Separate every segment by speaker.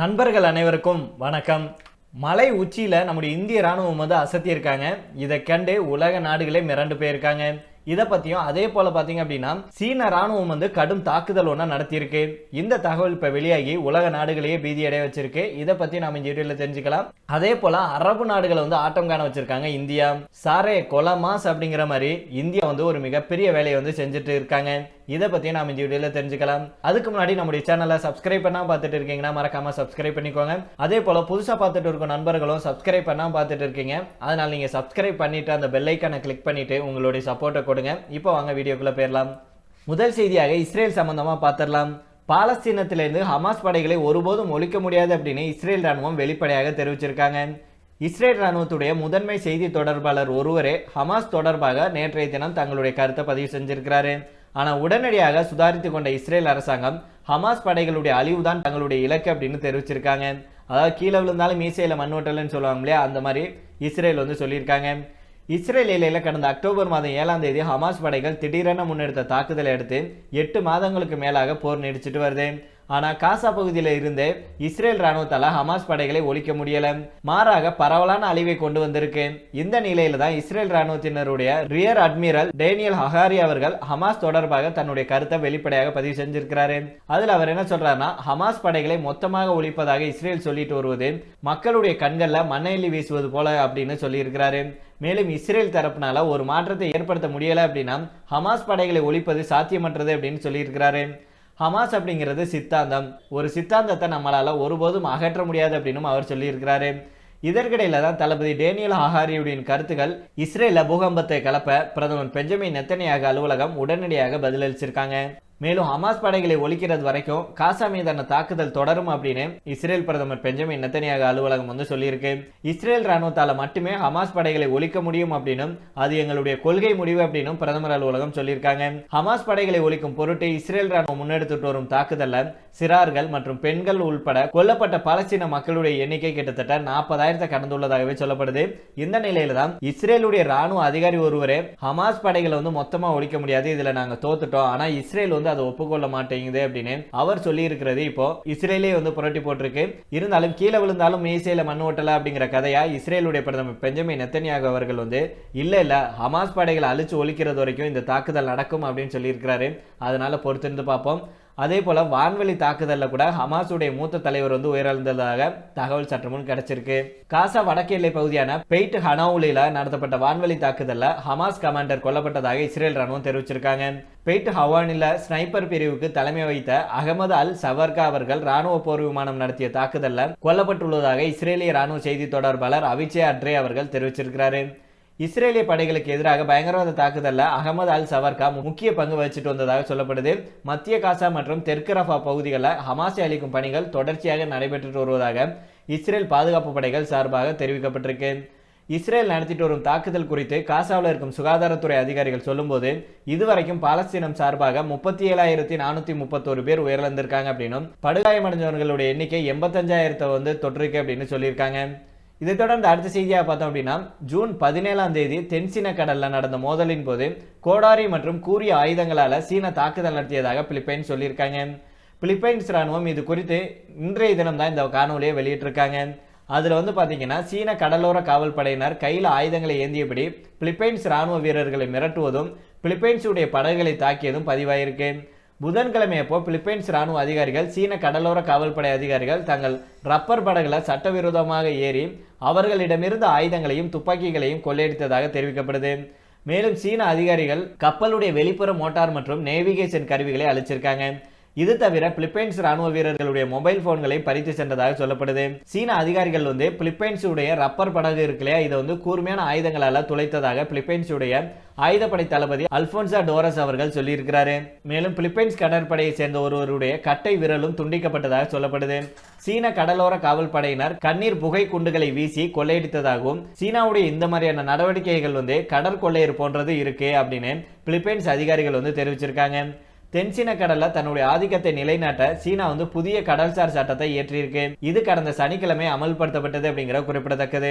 Speaker 1: நண்பர்கள் அனைவருக்கும் வணக்கம். மலை உச்சியில் நம்முடைய இந்திய ராணுவம் வந்து அசத்தியிருக்காங்க. இதை கண்டு உலக நாடுகளே மிரண்டு போயிருக்காங்க. இதை பற்றியும் அதே போல் பார்த்தீங்க அப்படின்னா சீன ராணுவம் வந்து கடும் தாக்குதல் ஒன்றா நடத்தியிருக்கு. இந்த தகவல் இப்போ வெளியாகி உலக நாடுகளையே பீதி அடைய வச்சிருக்கு. இதை பற்றி நாம் இந்த வீடியோவில் தெரிஞ்சுக்கலாம். அதே போல் அரபு நாடுகளை வந்து ஆட்டம் காண வச்சிருக்காங்க இந்தியா. சாரே கொலமாஸ் அப்படிங்கிற மாதிரி இந்தியா வந்து ஒரு மிகப்பெரிய வேலையை வந்து செஞ்சுட்டு இருக்காங்க. இதை பற்றியும் நாம இந்த வீடியோவில் தெரிஞ்சுக்கலாம். அதுக்கு முன்னாடி நம்முடைய சேனலை சப்ஸ்கிரைப் பண்ணால் பார்த்துட்டு இருக்கீங்கன்னா மறக்காமல் சப்ஸ்கிரைப் பண்ணிக்கோங்க. அதே போல் புதுசாக பார்த்துட்டு இருக்கும் நண்பர்களும் சப்ஸ்கிரைப் பண்ணால் பார்த்துட்டு இருக்கீங்க. அதனால் நீங்கள் சப்ஸ்கிரைப் பண்ணிவிட்டு அந்த பெல்லைக்கானை கிளிக் பண்ணிட்டு உங்களுடைய சப்போர்ட்டை கொடுங்க. இப்போ வாங்க வீடியோக்குள்ளே போயிடலாம். முதல் செய்தியாக இஸ்ரேல் சம்பந்தமாக பார்த்துடலாம். பாலஸ்தீனத்திலிருந்து ஹமாஸ் படைகளை ஒருபோதும் ஒழிக்க முடியாது அப்படின்னு இஸ்ரேல் ராணுவம் வெளிப்படையாக தெரிவிச்சிருக்காங்க. இஸ்ரேல் ராணுவத்துடைய முதன்மை செய்தி தொடர்பாளர் ஒருவரே ஹமாஸ் தொடர்பாக நேற்றைய தினம் தங்களுடைய கருத்தை பதிவு செஞ்சிருக்கிறாரு. ஆனால் உடனடியாக சுதாரித்து கொண்ட இஸ்ரேல் அரசாங்கம் ஹமாஸ் படைகளுடைய அழிவுதான் தங்களுடைய இலக்கு அப்படின்னு தெரிவிச்சிருக்காங்க. அதாவது கீழே விழுந்தாலும் மீசையில் மண் ஓட்டலன்னு சொல்லுவாங்க இல்லையா? அந்த மாதிரி இஸ்ரேல் வந்து சொல்லியிருக்காங்க. இஸ்ரேல் எல்லையில் கடந்த அக்டோபர் மாதம் ஏழாம் தேதி ஹமாஸ் படைகள் திடீரென முன்னெடுத்த தாக்குதலை அடுத்து எட்டு மாதங்களுக்கு மேலாக போர் நீடிச்சிட்டு வருது. ஆனால் காசா பகுதியில் இருந்து இஸ்ரேல் ராணுவத்தால் ஹமாஸ் படைகளை ஒழிக்க முடியல. மாறாக பரவலான அழிவை கொண்டு வந்திருக்கு. இந்த நிலையில தான் இஸ்ரேல் ராணுவத்தினருடைய ரியர் அட்மிரல் டேனியல் ஹகாரி அவர்கள் ஹமாஸ் தொடர்பாக தன்னுடைய கருத்தை வெளிப்படையாக பதிவு செஞ்சிருக்கிறாரு. அதில் அவர் என்ன சொல்றாருன்னா ஹமாஸ் படைகளை மொத்தமாக ஒழிப்பதாக இஸ்ரேல் சொல்லிட்டு வருவது மக்களுடைய கண்களில் மண்ணெல்லி வீசுவது போல அப்படின்னு சொல்லியிருக்கிறாரு. மேலும் இஸ்ரேல் தரப்பினால ஒரு மாற்றத்தை ஏற்படுத்த முடியலை அப்படின்னா ஹமாஸ் படைகளை ஒழிப்பது சாத்தியமற்றது அப்படின்னு சொல்லியிருக்கிறாரு. ஹமாஸ் அப்படிங்கிறது சித்தாந்தம். ஒரு சித்தாந்தத்தை நம்மளால் ஒருபோதும் அகற்ற முடியாது அப்படின்னும் அவர் சொல்லியிருக்கிறாரு. இதற்கிடையில தான் தளபதி டேனியல் ஹஹாரியுடைய கருத்துக்கள் இஸ்ரேல பூகம்பத்தை கலப்ப பிரதமர் பெஞ்சமின் நெத்தனியாக அலுவலகம் உடனடியாக பதிலளிச்சிருக்காங்க. மேலும் ஹமாஸ் படைகளை ஒழிக்கிறது வரைக்கும் காசா மீதான தாக்குதல் தொடரும் அப்படின்னு இஸ்ரேல் பிரதமர் பெஞ்சமின் நெத்தனியாக அலுவலகம் வந்து சொல்லியிருக்கு. இஸ்ரேல் ராணுவத்தால் மட்டுமே ஹமாஸ் படைகளை ஒழிக்க முடியும் அப்படின்னும் அது எங்களுடைய கொள்கை முடிவு அப்படின்னும் பிரதமர் அலுவலகம் சொல்லியிருக்காங்க. ஹமாஸ் படைகளை ஒழிக்கும் பொருட்டு இஸ்ரேல் ராணுவம் முன்னெடுத்துட்டு வரும் தாக்குதலில் சிறார்கள் மற்றும் பெண்கள் உள்பட கொல்லப்பட்ட பலஸ்தீன மக்களுடைய எண்ணிக்கை கிட்டத்தட்ட நாற்பதாயிரத்தை கடந்துள்ளதாகவே சொல்லப்படுது. இந்த நிலையில தான் இஸ்ரேலுடைய ராணுவ அதிகாரி ஒருவரே ஹமாஸ் படைகளை வந்து மொத்தமா ஒழிக்க முடியாது இதுல நாங்க தோத்துட்டோம். ஆனா இஸ்ரேல் வந்து அதை ஒப்புக்கொள்ள மாட்டேங்குது அப்படின்னு அவர் சொல்லி இருக்கிறது இப்போ இஸ்ரேலே வந்து புரட்டி போட்டிருக்கு. இருந்தாலும் கீழே விழுந்தாலும் மீசையில மண் ஓட்டல அப்படிங்கிற கதையா இஸ்ரேலுடைய பிரதமர் பெஞ்சமின் நெத்தனியாக அவர்கள் வந்து இல்ல இல்ல ஹமாஸ் படைகளை அழிச்சு ஒழிக்கிறது வரைக்கும் இந்த தாக்குதல் நடக்கும் அப்படின்னு சொல்லியிருக்கிறாரு. அதனால பொறுத்திருந்து பார்ப்போம். அதே போல் வான்வெளி தாக்குதலில் கூட ஹமாஸுடைய மூத்த தலைவர் வந்து உயிரிழந்ததாக தகவல் சட்டமும் கிடைச்சிருக்கு. காசா வடக்கு எல்லை பகுதியான பெய்ட் ஹனவுலில நடத்தப்பட்ட வான்வெளி தாக்குதலில் ஹமாஸ் கமாண்டர் கொல்லப்பட்டதாக இஸ்ரேல் ராணுவம் தெரிவிச்சிருக்காங்க. பெய்ட் ஹவானில ஸ்னைப்பர் பிரிவுக்கு தலைமை வைத்த அகமது அல் சவர்கா அவர்கள் ராணுவ போர் விமானம் நடத்திய தாக்குதலில் கொல்லப்பட்டுள்ளதாக இஸ்ரேலிய ராணுவ செய்தி தொடர்பாளர் அவிச்சே அட்ரே அவர்கள் தெரிவிச்சிருக்கிறாரு. இஸ்ரேலிய படைகளுக்கு எதிராக பயங்கரவாத தாக்குதலில் அகமது அல் சவர்கா முக்கிய பங்கு வகிச்சிட்டு வந்ததாக சொல்லப்படுது. மத்திய காசா மற்றும் தெற்கு ரஃபா பகுதிகளில் ஹமாஸை அளிக்கும் பணிகள் தொடர்ச்சியாக நடைபெற்று வருவதாக இஸ்ரேல் பாதுகாப்பு படைகள் சார்பாக தெரிவிக்கப்பட்டிருக்கு. இஸ்ரேல் நடத்திட்டு வரும் தாக்குதல் குறித்து காசாவில் இருக்கும் சுகாதாரத்துறை அதிகாரிகள் சொல்லும்போது இதுவரைக்கும் பாலஸ்தீனம் சார்பாக முப்பத்தி ஏழாயிரத்தி நானூத்தி முப்பத்தோரு பேர் உயிரிழந்திருக்காங்க அப்படின்னும் படுகாயமடைஞ்சவர்களுடைய எண்ணிக்கை எண்பத்தஞ்சாயிரத்தை வந்து தொற்றுருக்கு அப்படின்னு சொல்லியிருக்காங்க. இதைத் தொடர்ந்து அடுத்த செய்தியாக பார்த்தோம் அப்படின்னா ஜூன் பதினேழாம் தேதி தென்சீன கடலில் நடந்த மோதலின் போது கோடாரி மற்றும் கூறிய ஆயுதங்களால் சீன தாக்குதல் நடத்தியதாக பிலிப்பைன்ஸ் சொல்லியிருக்காங்க. பிலிப்பைன்ஸ் ராணுவம் இது குறித்து இன்றைய தினம் தான் இந்த காணொலியை வெளியிட்டிருக்காங்க. அதில் வந்து பார்த்தீங்கன்னா சீன கடலோர காவல் படையினர் கையில் ஆயுதங்களை ஏந்தியபடி பிலிப்பைன்ஸ் ராணுவ வீரர்களை மிரட்டுவதும் பிலிப்பைன்ஸுடைய படகுகளை தாக்கியதும் பதிவாயிருக்கு. புதன்கிழமை அப்போ பிலிப்பைன்ஸ் ராணுவ அதிகாரிகள் சீன கடலோர காவல்படை அதிகாரிகள் தங்கள் ரப்பர் படகுல சட்டவிரோதமாக ஏறி அவர்களிடமிருந்த ஆயுதங்களையும் துப்பாக்கிகளையும் கொள்ளையடித்ததாக தெரிவிக்கப்படுது. மேலும் சீன அதிகாரிகள் கப்பலுடைய வெளிப்புற மோட்டார் மற்றும் நேவிகேஷன் கருவிகளை அழிச்சிருக்காங்க. இது தவிர பிலிப்பைன்ஸ் ராணுவ வீரர்களுடைய மொபைல் போன்களை பறித்து சென்றதாக சொல்லப்படுது. சீன அதிகாரிகள் வந்து பிலிப்பைன்ஸ் உடைய ரப்பர் படகு இருக்கு இல்லையா? இதை வந்து கூர்மையான ஆயுதங்களால துளைத்ததாக பிலிப்பைன்ஸ் உடைய ஆயுதப்படை தளபதி அல்போன்சா டோரஸ் அவர்கள் சொல்லியிருக்கிறாரு. மேலும் பிலிப்பைன்ஸ் கடற்படையை சேர்ந்த ஒருவருடைய கட்டை விரலும் துண்டிக்கப்பட்டதாக சொல்லப்படுது. சீன கடலோர காவல் படையினர் கண்ணீர் புகை குண்டுகளை வீசி கொள்ளையடித்ததாகவும் சீனாவுடைய இந்த மாதிரியான நடவடிக்கைகள் வந்து கடற்கொள்ளையர் போன்றது இருக்கு அப்படின்னு பிலிப்பைன்ஸ் அதிகாரிகள் வந்து தெரிவிச்சிருக்காங்க. தென்சீன கடல்ல தன்னுடைய ஆதிக்கத்தை நிலைநாட்ட சீனா வந்து புதிய கடல்சார் சட்டத்தை இயற்றியிருக்கு. இது கடந்த சனிக்கிழமை அமல்படுத்தப்பட்டது அப்படிங்கிற குறிப்பிடத்தக்கது.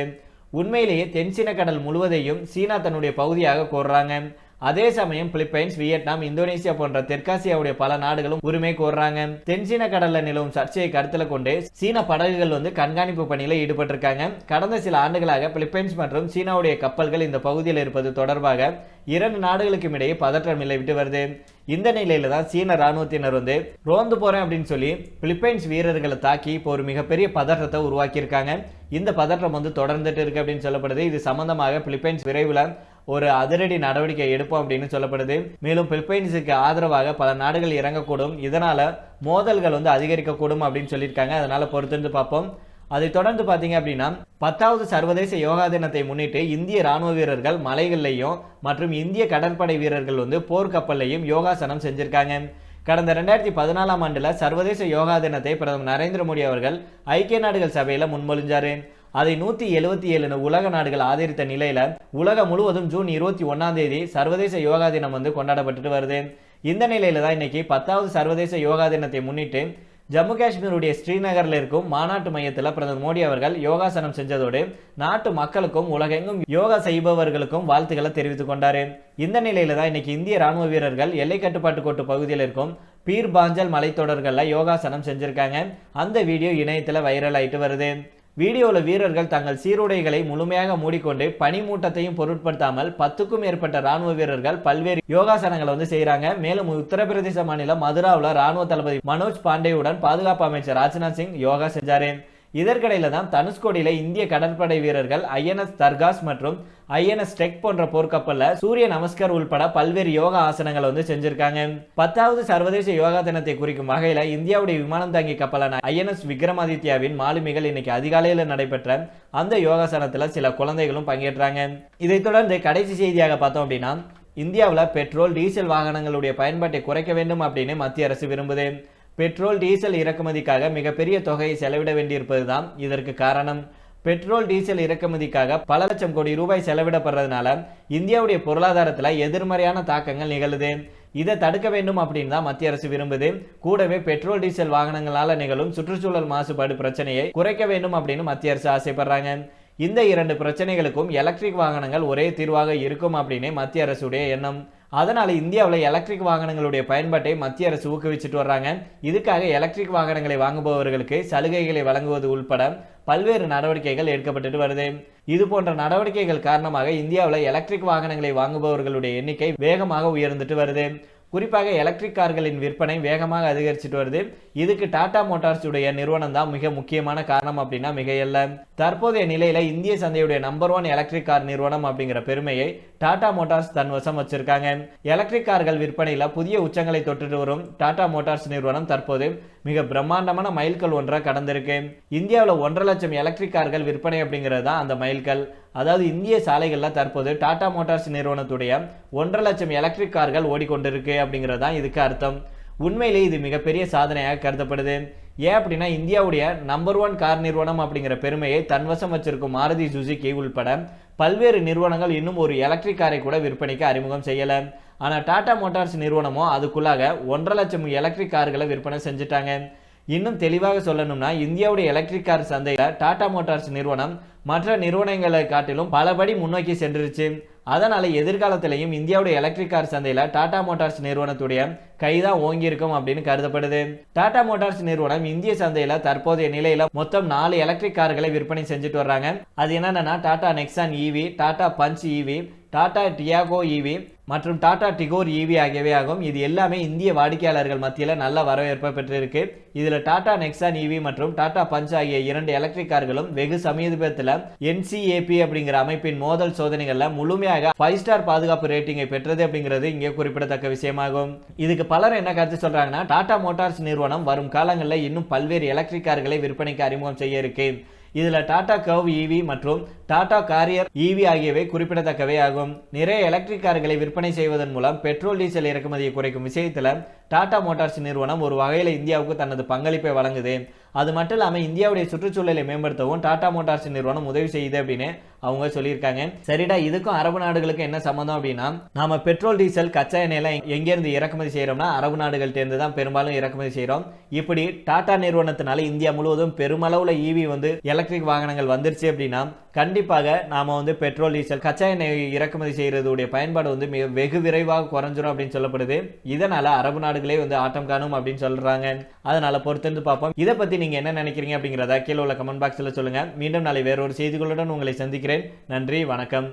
Speaker 1: உண்மையிலேயே தென்சீன கடல் முழுவதையும் சீனா தன்னுடைய பகுதியாக கோர்றாங்க. அதே சமயம் பிலிப்பைன்ஸ் வியட்நாம் இந்தோனேசியா போன்ற தெற்காசியாவுடைய பல நாடுகளும் உரிமை கோர்றாங்க. தென்சீன கடல்ல நிலவும் சர்ச்சையை கருத்தில் கொண்டு சீன படகுகள் வந்து கண்காணிப்பு பணியில ஈடுபட்டிருக்காங்க. கடந்த சில ஆண்டுகளாக பிலிப்பைன்ஸ் மற்றும் சீனாவுடைய கப்பல்கள் இந்த பகுதியில் இருப்பது தொடர்பாக இரண்டு நாடுகளுக்கும் இடையே பதற்றம் நிலவிட்டு வருது. இந்த நிலையில தான் சீன ராணுவத்தினர் வந்து ரோந்து போறேன் அப்படின்னு சொல்லி பிலிப்பைன்ஸ் வீரர்களை தாக்கி இப்போ ஒரு மிகப்பெரிய பதற்றத்தை உருவாக்கியிருக்காங்க. இந்த பதற்றம் வந்து தொடர்ந்துட்டு இருக்கு அப்படின்னு சொல்லப்படுது. இது சம்பந்தமாக பிலிப்பைன்ஸ் விரைவில் ஒரு அதிரடி நடவடிக்கை எடுப்போம் அப்படின்னு சொல்லப்படுது. மேலும் பிலிப்பைன்ஸுக்கு ஆதரவாக பல நாடுகள் இறங்கக்கூடும். இதனால் மோதல்கள் வந்து அதிகரிக்கக்கூடும் அப்படின்னு சொல்லியிருக்காங்க. அதனால் பொறுத்திருந்து பார்ப்போம். அதை தொடர்ந்து பார்த்தீங்க அப்படின்னா பத்தாவது சர்வதேச யோகா தினத்தை முன்னிட்டு இந்திய ராணுவ வீரர்கள் மலைகள்லையும் மற்றும் இந்திய கடற்படை வீரர்கள் வந்து போர்க்கப்பல்லையும் யோகாசனம் செஞ்சுருக்காங்க. கடந்த ரெண்டாயிரத்தி பதினாலாம் ஆண்டில் சர்வதேச யோகா தினத்தை பிரதமர் நரேந்திர மோடி அவர்கள் ஐக்கிய நாடுகள் சபையில் முன்மொழிஞ்சாரு. அதை நூத்தி எழுபத்தி ஏழு உலக நாடுகள் ஆதரித்த நிலையில உலகம் முழுவதும் ஜூன் இருபத்தி ஒன்னாம் தேதி சர்வதேச யோகா தினம் வந்து கொண்டாடப்பட்டுட்டு வருது. இந்த நிலையில தான் இன்னைக்கு பத்தாவது சர்வதேச யோகா தினத்தை முன்னிட்டு ஜம்மு காஷ்மீருடைய ஸ்ரீநகரில் இருக்கும் மாநாட்டு மையத்தில் பிரதமர் மோடி அவர்கள் யோகாசனம் செஞ்சதோடு நாட்டு மக்களுக்கும் உலகெங்கும் யோகா செய்பவர்களுக்கும் வாழ்த்துக்களை தெரிவித்துக் கொண்டார். இந்த நிலையில தான் இன்னைக்கு இந்திய ராணுவ வீரர்கள் எல்லை கட்டுப்பாட்டு கோட்டு பகுதியில் இருக்கும் பீர் பாஞ்சல் மலைத்தொடர்களில் யோகாசனம் செஞ்சிருக்காங்க. அந்த வீடியோ இணையத்தில் வைரல் ஆயிட்டு வருது. வீடியோவில் வீரர்கள் தங்கள் சீருடைகளை முழுமையாக மூடிக்கொண்டு பனிமூட்டத்தையும் பொருட்படுத்தாமல் பத்துக்கும் மேற்பட்ட ராணுவ வீரர்கள் பல்வேறு யோகாசனங்களை வந்து செய்கிறாங்க மேலும் உத்தரப்பிரதேச மாநிலம் மதுராவில் ராணுவ தளபதி மனோஜ் பாண்டேவுடன் பாதுகாப்பு அமைச்சர் ராஜ்நாத் சிங் யோகா செஞ்சாரு. இதற்கிடையில தான் தனுஷ்கோடியில இந்திய கடற்படை வீரர்கள் ஐஎன்எஸ் தர்காஸ் மற்றும் ஐஎன்எஸ் டெக் போன்ற போர்க்கப்பல்ல சூரிய நமஸ்கர் உள்பட பல்வேறு யோகா ஆசனங்களை வந்து செஞ்சிருக்காங்க. பத்தாவது சர்வதேச யோகா தினத்தை குறிக்கும் வகையில இந்தியாவுடைய விமானம் தாங்கி கப்பலான ஐஎன்எஸ் விக்ரமாதித்யாவின் மாலுமிகள் இன்னைக்கு அதிகாலையில் நடைபெற்ற அந்த யோகாசனத்துல சில குழந்தைகளும் பங்கேற்றாங்க. இதைத் தொடர்ந்து கடைசி செய்தியாக பார்த்தோம் அப்படின்னா இந்தியாவில் பெட்ரோல் டீசல் வாகனங்களுடைய பயன்பாட்டை குறைக்க வேண்டும் அப்படின்னு மத்திய அரசு விரும்புது. பெட்ரோல் டீசல் இறக்குமதிக்காக மிகப்பெரிய தொகையை செலவிட வேண்டியிருப்பது தான் இதற்கு காரணம். பெட்ரோல் டீசல் இறக்குமதிக்காக பல லட்சம் கோடி ரூபாய் செலவிடப்படுறதுனால இந்தியாவுடைய பொருளாதாரத்தில் எதிர்மறையான தாக்கங்கள் நிகழுது. இதை தடுக்க வேண்டும் அப்படின்னு தான் மத்திய அரசு விரும்புது. கூடவே பெட்ரோல் டீசல் வாகனங்களால் நிகழும் சுற்றுச்சூழல் மாசுபாடு பிரச்சனையை குறைக்க வேண்டும் அப்படின்னு மத்திய அரசு ஆசைப்படுறாங்க. இந்த இரண்டு பிரச்சனைகளுக்கும் எலக்ட்ரிக் வாகனங்கள் ஒரே தீர்வாக இருக்கும் அப்படின்னு மத்திய அரசுடைய எண்ணம். அதனால் இந்தியாவில் எலக்ட்ரிக் வாகனங்களுடைய பயன்பாட்டை மத்திய அரசு ஊக்குவிச்சுட்டு வர்றாங்க. இதுக்காக எலக்ட்ரிக் வாகனங்களை வாங்குபவர்களுக்கு சலுகைகளை வழங்குவது உள்பட பல்வேறு நடவடிக்கைகள் எடுக்கப்பட்டுட்டு வருது. இது போன்ற நடவடிக்கைகள் காரணமாக இந்தியாவில் எலக்ட்ரிக் வாகனங்களை வாங்குபவர்களுடைய எண்ணிக்கை வேகமாக உயர்ந்துட்டு வருது. குறிப்பாக எலக்ட்ரிக் கார்களின் விற்பனை வேகமாக அதிகரிச்சுட்டு வருது. இதுக்கு டாடா மோட்டார்ஸ் உடைய நிறுவனம் தான் மிக முக்கியமான காரணம் அப்படின்னா மிகையல்ல. தற்போதைய நிலையில இந்திய சந்தையுடைய நம்பர் ஒன் எலக்ட்ரிக் கார் நிறுவனம் அப்படிங்கிற பெருமையை டாடா மோட்டார்ஸ் தன் வசம் வச்சிருக்காங்க. எலக்ட்ரிக் கார்கள் விற்பனையில புதிய உச்சங்களை தொட்டுட்டு வரும் டாடா மோட்டார்ஸ் நிறுவனம் தற்போது மிக பிரம்மாண்டமான மைல்கல் ஒன்றை கடந்திருக்கு. இந்தியாவில் ஒன்றரை லட்சம் எலக்ட்ரிக் கார்கள் விற்பனை அப்படிங்கிறது தான் அந்த மைல்கல். அதாவது இந்திய சாலைகளில் தற்போது டாடா மோட்டார்ஸ் நிறுவனத்துடைய ஒன்றரை லட்சம் எலக்ட்ரிக் கார்கள் ஓடிக்கொண்டிருக்கு அப்படிங்கிறது தான் இதுக்கு அர்த்தம். உண்மையிலே இது மிகப்பெரிய சாதனையாக கருதப்படுது. ஏன் அப்படின்னா இந்தியாவுடைய நம்பர் ஒன் கார் நிறுவனம் அப்படிங்கிற பெருமையை தன்வசம் வச்சிருக்கும் மாருதி சுசுகி உள்பட பல்வேறு நிறுவனங்கள் இன்னும் ஒரு எலக்ட்ரிக் காரை கூட விற்பனைக்கு அறிமுகம் செய்யலை. ஆனால் டாடா மோட்டார்ஸ் நிறுவனமோ அதுக்குள்ளாக ஒன்றரை லட்சம் எலக்ட்ரிக் கார்களை விற்பனை செஞ்சுட்டாங்க. இன்னும் தெளிவாக சொல்லணும்னா இந்தியாவுடைய எலக்ட்ரிக் கார் சந்தையில் டாடா மோட்டார்ஸ் நிறுவனம் மற்ற நிறுவனங்களை காட்டிலும் பலபடி முன்னோக்கி சென்றுருச்சு. அதனால் எதிர்காலத்திலையும் இந்தியாவுடைய எலக்ட்ரிக் கார் சந்தையில் டாடா மோட்டார்ஸ் நிறுவனத்துடைய கைதான் ஓங்கியிருக்கும் அப்படின்னு கருதப்படுது. டாடா மோட்டார்ஸ் நிறுவனம் இந்திய சந்தையில் தற்போதைய நிலையில் மொத்தம் நாலு எலக்ட்ரிக் கார்களை விற்பனை செஞ்சுட்டு வர்றாங்க. அது என்னென்னா Tata Nexon EV Tata Punch EV Tata Tiago EV மற்றும் டாடா டிகோர் ஈவி ஆகியவை ஆகும் இது எல்லாமே இந்திய வாடிக்கையாளர்கள் மத்தியில் நல்ல வரவேற்பை பெற்றிருக்கு. இதில் டாடா நெக்ஸான் ஈவி மற்றும் டாடா பஞ்ச் ஆகிய இரண்டு எலக்ட்ரிக் கார்களும் வெகு சமீபத்தில் என்சிஏபி அப்படிங்கிற அமைப்பின் மோதல் சோதனைகளில் முழுமையாக ஃபைவ் ஸ்டார் பாதுகாப்பு ரேட்டிங்கை பெற்றது அப்படிங்கிறது இங்கே குறிப்பிடத்தக்க விஷயமாகும். இதுக்கு பலர் என்ன கருத்து சொல்றாங்கன்னா டாடா மோட்டார்ஸ் நிறுவனம் வரும் காலங்களில் இன்னும் பல்வேறு எலக்ட்ரிக் கார்களை விற்பனைக்கு அறிமுகம் செய்ய இருக்கு. இதுல டாடா கவ் இவி மற்றும் டாடா காரியர் இவி ஆகியவை குறிப்பிடத்தக்கவை ஆகும். நிறைய எலக்ட்ரிக் கார்களை விற்பனை செய்வதன் மூலம் பெட்ரோல் டீசல் இறக்குமதியை குறைக்கும் விஷயத்துல டாடா மோட்டார்ஸ் நிறுவனம் ஒரு வகையில் இந்தியாவுக்கு தனது பங்களிப்பை வழங்குது. அது மட்டும் இல்லாமல் இந்தியாவுடைய சுற்றுச்சூழலை மேம்படுத்தவும் டாடா மோட்டார்ஸ் நிறுவனம் உதவி செய்யுது அப்படின்னு அவங்க சொல்லியிருக்காங்க. சரிடா இதுக்கும் அரபு நாடுகளுக்கும் என்ன சம்மந்தம் அப்படின்னா நாம பெட்ரோல் டீசல் கச்சா எண்ணெயெல்லாம் எங்கேருந்து இறக்குமதி செய்கிறோம்னா அரபு நாடுகள்கிட்ட தான் பெரும்பாலும் இறக்குமதி செய்கிறோம் இப்படி டாடா நிறுவனத்தினால இந்தியா முழுவதும் பெருமளவுல ஈவி வந்து எலக்ட்ரிக் வாகனங்கள் வந்துருச்சு அப்படின்னா கண்டிப்பாக நாம வந்து பெட்ரோல் டீசல் கச்சா எண்ணெய் இறக்குமதி செய்யறதுடைய பயன்பாடு வந்து மிக வெகு விரைவாக குறைஞ்சிரும் அப்படின்னு சொல்லப்படுது. இதனால அரபு நாடுகளே வந்து ஆட்டம் காணும் அப்படின்னு சொல்றாங்க. அதனால பொறுத்திருந்து பார்ப்போம். இதை பத்தி நீங்கள் என்ன நினைக்கிறீங்க அப்படிங்கிறத கீழே உள்ள கமெண்ட் பாக்ஸ்ல சொல்லுங்க. மீண்டும் நாளை வேறொரு செய்திகளுடன் உங்களை சந்திக்கிறேன். நன்றி வணக்கம்.